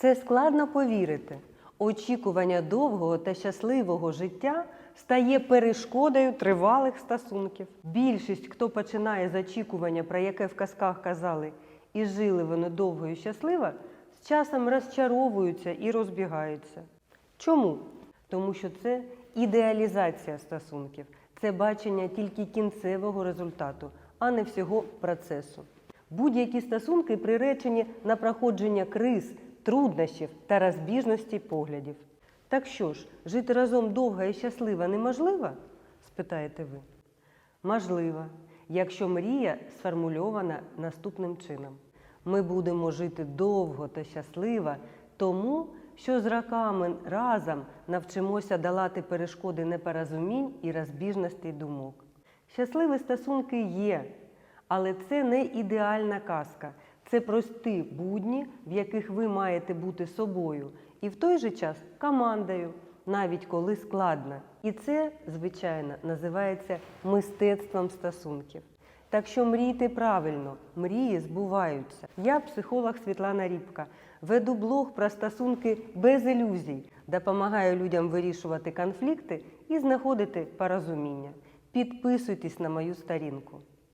Це складно повірити. Очікування довгого та щасливого життя стає перешкодою тривалих стосунків. Більшість, хто починає з очікування, про яке в казках казали, і жили вони довго і щасливо, з часом розчаровуються і розбігаються. Чому? Тому що це ідеалізація стосунків, це бачення тільки кінцевого результату, а не всього процесу. Будь-які стосунки приречені на проходження криз, труднощів та розбіжності поглядів. Так що ж, жити разом довго і щасливо неможливо? спитаєте ви. Можливо, якщо мрія сформульована наступним чином. Ми будемо жити довго та щасливо, тому що з роками разом навчимося долати перешкоди непорозумінь і розбіжностей думок. Щасливі стосунки є, але це не ідеальна казка. Це прості будні, в яких ви маєте бути собою, і в той же час командою, навіть коли складно. І це, звичайно, називається мистецтвом стосунків. Так що мрійте правильно, мрії збуваються. Я психолог Світлана Рібка. Веду блог про стосунки без ілюзій, допомагаю людям вирішувати конфлікти і знаходити порозуміння. Підписуйтесь на мою сторінку.